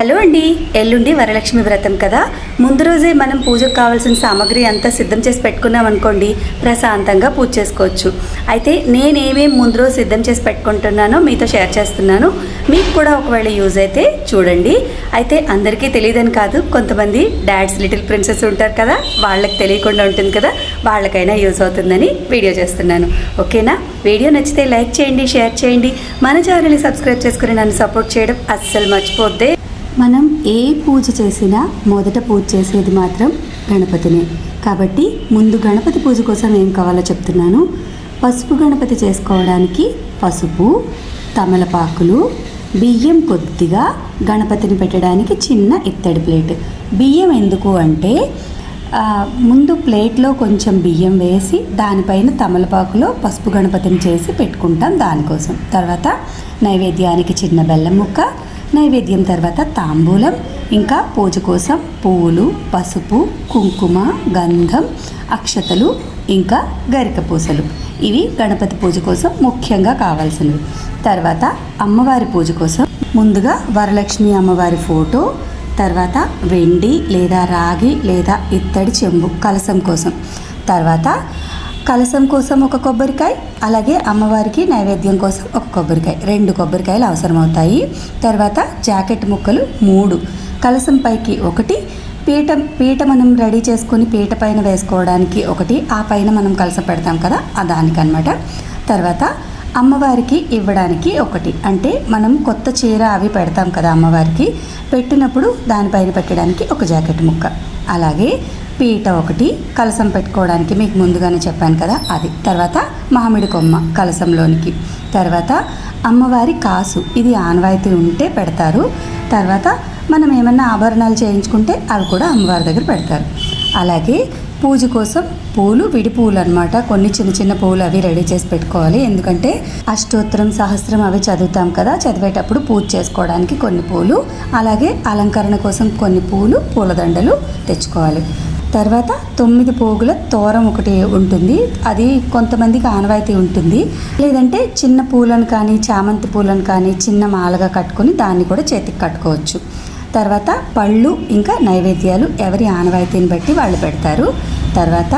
Hello అండి ఎల్లుండి వరలక్ష్మి వ్రతం కదా? ముందు రోజే మనం పూజకు కావాల్సిన సామాగ్రి అంతా సిద్ధం చేసి పెట్టుకున్నాం అనుకోండి ప్రశాంతంగా పూజ చేసుకోవచ్చు. అయితే నేనేమేమి ముందు రోజు సిద్ధం చేసి పెట్టుకుంటున్నానో మీతో షేర్ చేస్తున్నాను. మీకు కూడా ఒకవేళ యూజ్ అయితే చూడండి. అయితే అందరికీ తెలియదని కాదు కొంతమంది డాడ్స్ లిటిల్ ప్రిన్సెస్ ఉంటారు కదా వాళ్ళకి తెలియకుండా ఉంటుంది కదా వాళ్ళకైనా యూజ్ అవుతుందని వీడియో చేస్తున్నాను. ఓకేనా? వీడియో నచ్చితే లైక్ చేయండి షేర్ చేయండి. మన ఛానల్ని సబ్స్క్రైబ్ చేసుకుని నన్ను సపోర్ట్ చేయడం అస్సలు మర్చిపోద్దే. మనం ఏ పూజ చేసినా మొదట పూజ చేసేది మాత్రం గణపతినే. కాబట్టి ముందు గణపతి పూజ కోసం ఏం కావాలో చెప్తున్నాను. పసుపు గణపతి చేసుకోవడానికి పసుపు తమలపాకులు బియ్యం కొద్దిగా గణపతిని పెట్టడానికి చిన్న ఇత్తడి ప్లేట్. బియ్యం ఎందుకు అంటే ముందు ప్లేట్లో కొంచెం బియ్యం వేసి దానిపైన తమలపాకులో పసుపు గణపతిని చేసి పెట్టుకుంటాం దానికోసం. తర్వాత నైవేద్యానికి చిన్న బెల్లం ముక్క నైవేద్యం తర్వాత తాంబూలం ఇంకా పూజ కోసం పువ్వులు పసుపు కుంకుమ గంధం అక్షతలు ఇంకా గరిక పూసలు. ఇవి గణపతి పూజ కోసం ముఖ్యంగా కావాల్సినవి. తర్వాత అమ్మవారి పూజ కోసం ముందుగా వరలక్ష్మి అమ్మవారి ఫోటో తర్వాత వెండి లేదా రాగి లేదా ఇత్తడి చెంబు కలసం కోసం. తర్వాత కలసం కోసం ఒక కొబ్బరికాయ అలాగే అమ్మవారికి నైవేద్యం కోసం ఒక కొబ్బరికాయ. రెండు కొబ్బరికాయలు అవసరమవుతాయి. తర్వాత జాకెట్ ముక్కలు మూడు. కలసం పైకి ఒకటి. పీట పీట మనం రెడీ చేసుకొని పీట పైన వేసుకోవడానికి ఒకటి. ఆ పైన మనం కలసం పెడతాం కదా ఆ దానికనమాట తర్వాత అమ్మవారికి ఇవ్వడానికి ఒకటి. అంటే మనం కొత్త చీర అవి పెడతాం కదా అమ్మవారికి. పెట్టినప్పుడు దానిపైన పెట్టడానికి ఒక జాకెట్ ముక్క. అలాగే పీట ఒకటి కలసం పెట్టుకోవడానికి మీకు ముందుగానే చెప్పాను కదా అది. తర్వాత మామిడి కొమ్మ కలసంలోనికి. తర్వాత అమ్మవారి కాసు ఇది ఆనవాయితీ ఉంటే పెడతారు. తర్వాత మనం ఏమన్నా ఆభరణాలు చేయించుకుంటే అవి కూడా అమ్మవారి దగ్గర పెడతారు. అలాగే పూజ కోసం పూలు విడి పూలు అనమాట కొన్ని చిన్న చిన్న పూలు అవి రెడీ చేసి పెట్టుకోవాలి. ఎందుకంటే అష్టోత్తరం సహస్రం అవి చదువుతాం కదా. చదివేటప్పుడు పూజ చేసుకోవడానికి కొన్ని పూలు అలాగే అలంకరణ కోసం కొన్ని పూలు పూలదండలు తెచ్చుకోవాలి. తర్వాత తొమ్మిది పోగుల తోరం ఒకటి ఉంటుంది. అది కొంతమందికి ఆనవాయితీ ఉంటుంది. లేదంటే చిన్న పూలను కానీ చామంతి పూలను కానీ చిన్న మాలగా కట్టుకొని దాన్ని కూడా చేతికి కట్టుకోవచ్చు. తర్వాత పళ్ళు ఇంకా నైవేద్యాలు ఎవరి ఆనవాయితీని బట్టి వాళ్ళు పెడతారు. తర్వాత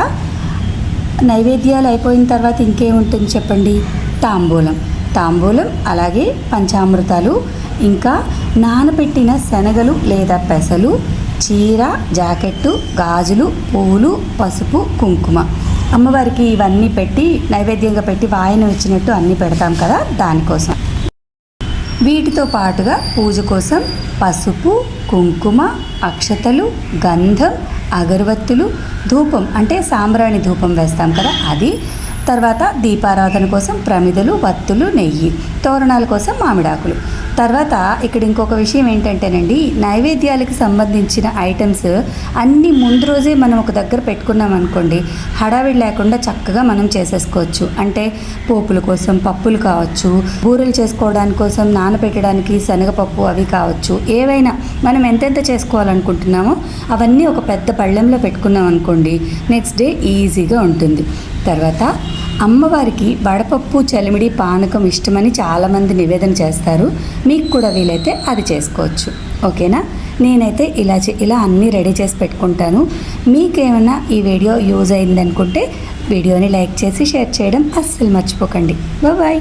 నైవేద్యాలు అయిపోయిన తర్వాత ఇంకేముంటుంది చెప్పండి? తాంబూలం. తాంబూలం అలాగే పంచామృతాలు ఇంకా నానబెట్టిన శనగలు లేదా పెసలు చీర జాకెట్టు గాజులు పూలు పసుపు కుంకుమ. అమ్మవారికి ఇవన్నీ పెట్టి నైవేద్యంగా పెట్టి వాయన ఇచ్చినట్టు అన్నీ పెడతాం కదా దానికోసం. వీటితో పాటుగా పూజ కోసం పసుపు కుంకుమ అక్షతలు గంధం అగరవత్తులు ధూపం అంటే సాంబ్రాణి ధూపం వేస్తాం కదా అది తర్వాత దీపారాధన కోసం ప్రమిదలు వత్తులు నెయ్యి తోరణాల కోసం మామిడాకులు. తర్వాత ఇక్కడ ఇంకొక విషయం ఏంటంటేనండి నైవేద్యాలకు సంబంధించిన ఐటమ్స్ అన్నీ ముందు రోజే మనం ఒక దగ్గర పెట్టుకున్నాం అనుకోండి హడావిడి లేకుండా చక్కగా మనం చేసేసుకోవచ్చు. అంటే పోపుల కోసం పప్పులు కావచ్చు బూరెలు చేసుకోవడానికి కోసం నానబెట్టడానికి శనగపప్పు అవి కావచ్చు. ఏవైనా మనం ఎంతెంత చేసుకోవాలనుకుంటున్నామో అవన్నీ ఒక పెద్ద పళ్ళెంలో పెట్టుకున్నాం అనుకోండి నెక్స్ట్ డే ఈజీగా ఉంటుంది. తర్వాత అమ్మవారికి వడపప్పు చలిమిడి పానకం ఇష్టమని చాలామంది నివేదన చేస్తారు. మీకు కూడా వీలైతే అది చేసుకోవచ్చు. ఓకేనా? నేనైతే ఇలా చే- ఇలా అన్నీ రెడీ చేసి పెట్టుకుంటాను. మీకేమైనా ఈ వీడియో యూజ్ అయిందనుకుంటే వీడియోని లైక్ చేసి షేర్ చేయడం అస్సలు మర్చిపోకండి. బాయ్